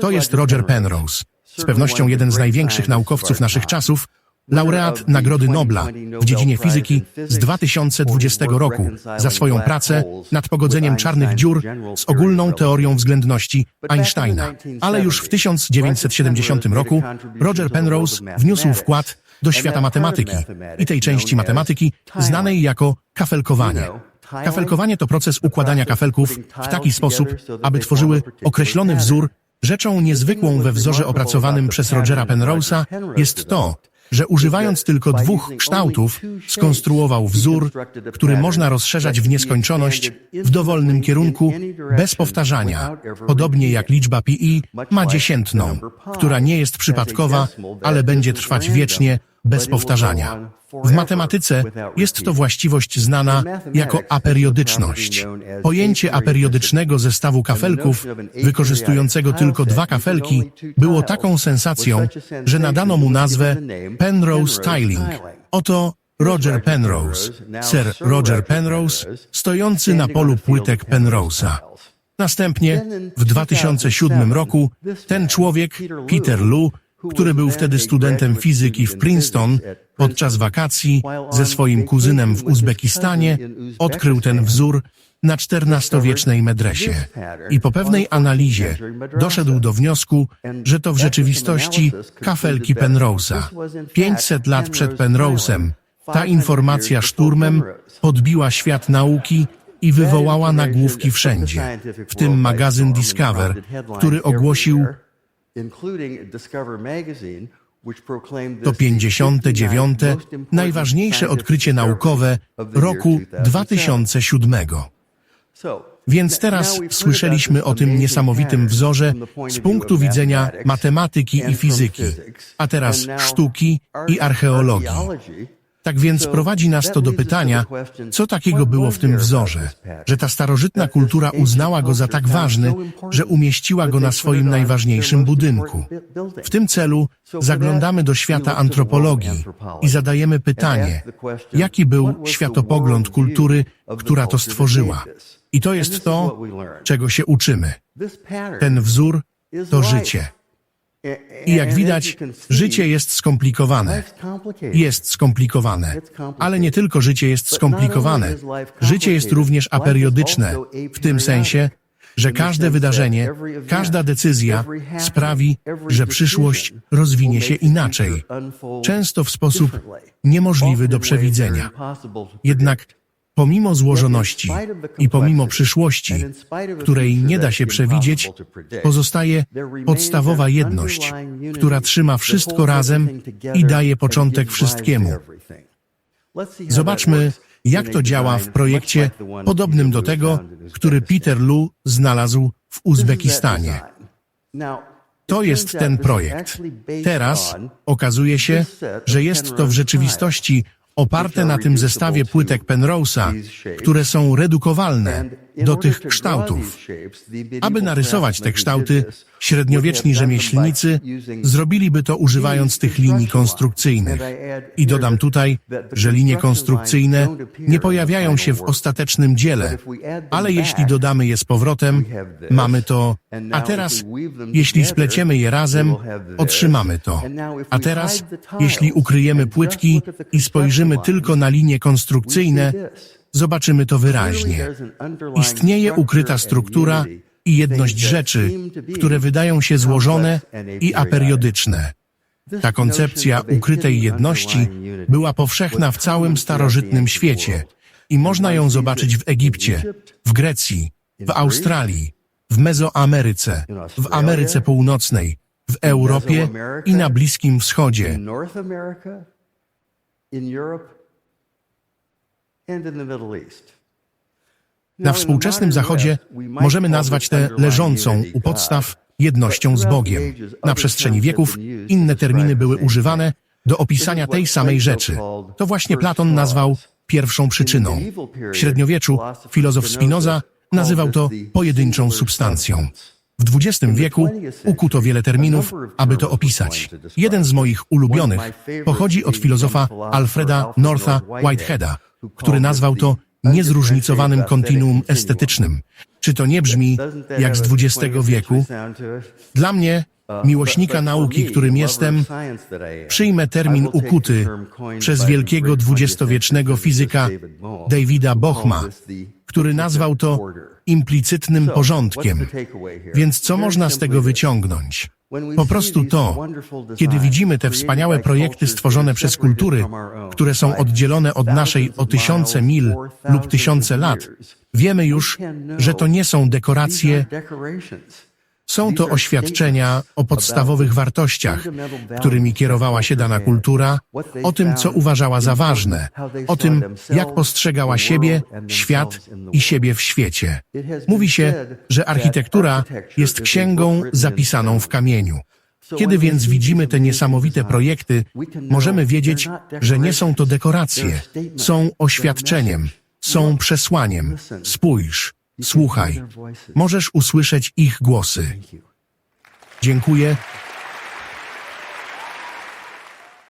To jest Roger Penrose. Z pewnością jeden z największych naukowców naszych czasów, laureat Nagrody Nobla w dziedzinie fizyki z 2020 roku za swoją pracę nad pogodzeniem czarnych dziur z ogólną teorią względności Einsteina. Ale już w 1970 roku Roger Penrose wniósł wkład do świata matematyki i tej części matematyki znanej jako kafelkowanie. Kafelkowanie to proces układania kafelków w taki sposób, aby tworzyły określony wzór. Rzeczą niezwykłą we wzorze opracowanym przez Rogera Penrose'a jest to, że używając tylko dwóch kształtów skonstruował wzór, który można rozszerzać w nieskończoność w dowolnym kierunku bez powtarzania, podobnie jak liczba pi ma dziesiętną, która nie jest przypadkowa, ale będzie trwać wiecznie bez powtarzania. W matematyce jest to właściwość znana jako aperiodyczność. Pojęcie aperiodycznego zestawu kafelków, wykorzystującego tylko dwa kafelki, było taką sensacją, że nadano mu nazwę Penrose Tiling. Oto Roger Penrose, Sir Roger Penrose, stojący na polu płytek Penrose'a. Następnie, w 2007 roku, ten człowiek, Peter Lu, który był wtedy studentem fizyki w Princeton, podczas wakacji ze swoim kuzynem w Uzbekistanie, odkrył ten wzór na XIV-wiecznej medresie i po pewnej analizie doszedł do wniosku, że to w rzeczywistości kafelki Penrose'a. 500 lat przed Penrose'em ta informacja szturmem podbiła świat nauki i wywołała nagłówki wszędzie, w tym magazyn Discover, który ogłosił to 59. najważniejsze odkrycie naukowe roku 2007. Więc teraz słyszeliśmy o tym niesamowitym wzorze z punktu widzenia matematyki i fizyki, a teraz sztuki i archeologii. Tak więc prowadzi nas to do pytania, co takiego było w tym wzorze, że ta starożytna kultura uznała go za tak ważny, że umieściła go na swoim najważniejszym budynku. W tym celu zaglądamy do świata antropologii i zadajemy pytanie, jaki był światopogląd kultury, która to stworzyła. I to jest to, czego się uczymy. Ten wzór to życie. I jak widać, życie jest skomplikowane. Jest skomplikowane. Ale nie tylko życie jest skomplikowane. Życie jest również aperiodyczne, w tym sensie, że każde wydarzenie, każda decyzja sprawi, że przyszłość rozwinie się inaczej, często w sposób niemożliwy do przewidzenia. Jednak pomimo złożoności i pomimo przyszłości, której nie da się przewidzieć, pozostaje podstawowa jedność, która trzyma wszystko razem i daje początek wszystkiemu. Zobaczmy, jak to działa w projekcie podobnym do tego, który Peter Lu znalazł w Uzbekistanie. To jest ten projekt. Teraz okazuje się, że jest to w rzeczywistości oparte na tym zestawie płytek Penrose'a, które są redukowalne do tych kształtów. Aby narysować te kształty, średniowieczni rzemieślnicy zrobiliby to używając tych linii konstrukcyjnych. I dodam tutaj, że linie konstrukcyjne nie pojawiają się w ostatecznym dziele, ale jeśli dodamy je z powrotem, mamy to, a teraz, jeśli spleciemy je razem, otrzymamy to. A teraz, jeśli ukryjemy płytki i spojrzymy tylko na linie konstrukcyjne, zobaczymy to wyraźnie. Istnieje ukryta struktura i jedność rzeczy, które wydają się złożone i aperiodyczne. Ta koncepcja ukrytej jedności była powszechna w całym starożytnym świecie i można ją zobaczyć w Egipcie, w Grecji, w Australii, w Mezoameryce, w Ameryce Północnej, w Europie i na Bliskim Wschodzie. Na współczesnym Zachodzie możemy nazwać tę leżącą u podstaw jednością z Bogiem. Na przestrzeni wieków inne terminy były używane do opisania tej samej rzeczy. To właśnie Platon nazwał pierwszą przyczyną. W średniowieczu filozof Spinoza nazywał to pojedynczą substancją. W XX wieku ukuto wiele terminów, aby to opisać. Jeden z moich ulubionych pochodzi od filozofa Alfreda Northa Whiteheada, który nazwał to niezróżnicowanym kontinuum estetycznym. Czy to nie brzmi jak z XX wieku? Dla mnie, miłośnika nauki, którym jestem, przyjmę termin ukuty przez wielkiego dwudziestowiecznego fizyka Davida Bochma, który nazwał to implicytnym porządkiem. Więc co można z tego wyciągnąć? Po prostu to, kiedy widzimy te wspaniałe projekty stworzone przez kultury, które są oddzielone od naszej o tysiące mil lub tysiące lat, wiemy już, że to nie są dekoracje, są to oświadczenia o podstawowych wartościach, którymi kierowała się dana kultura, o tym, co uważała za ważne, o tym, jak postrzegała siebie, świat i siebie w świecie. Mówi się, że architektura jest księgą zapisaną w kamieniu. Kiedy więc widzimy te niesamowite projekty, możemy wiedzieć, że nie są to dekoracje, są oświadczeniem, są przesłaniem. Spójrz, słuchaj, możesz usłyszeć ich głosy. Dziękuję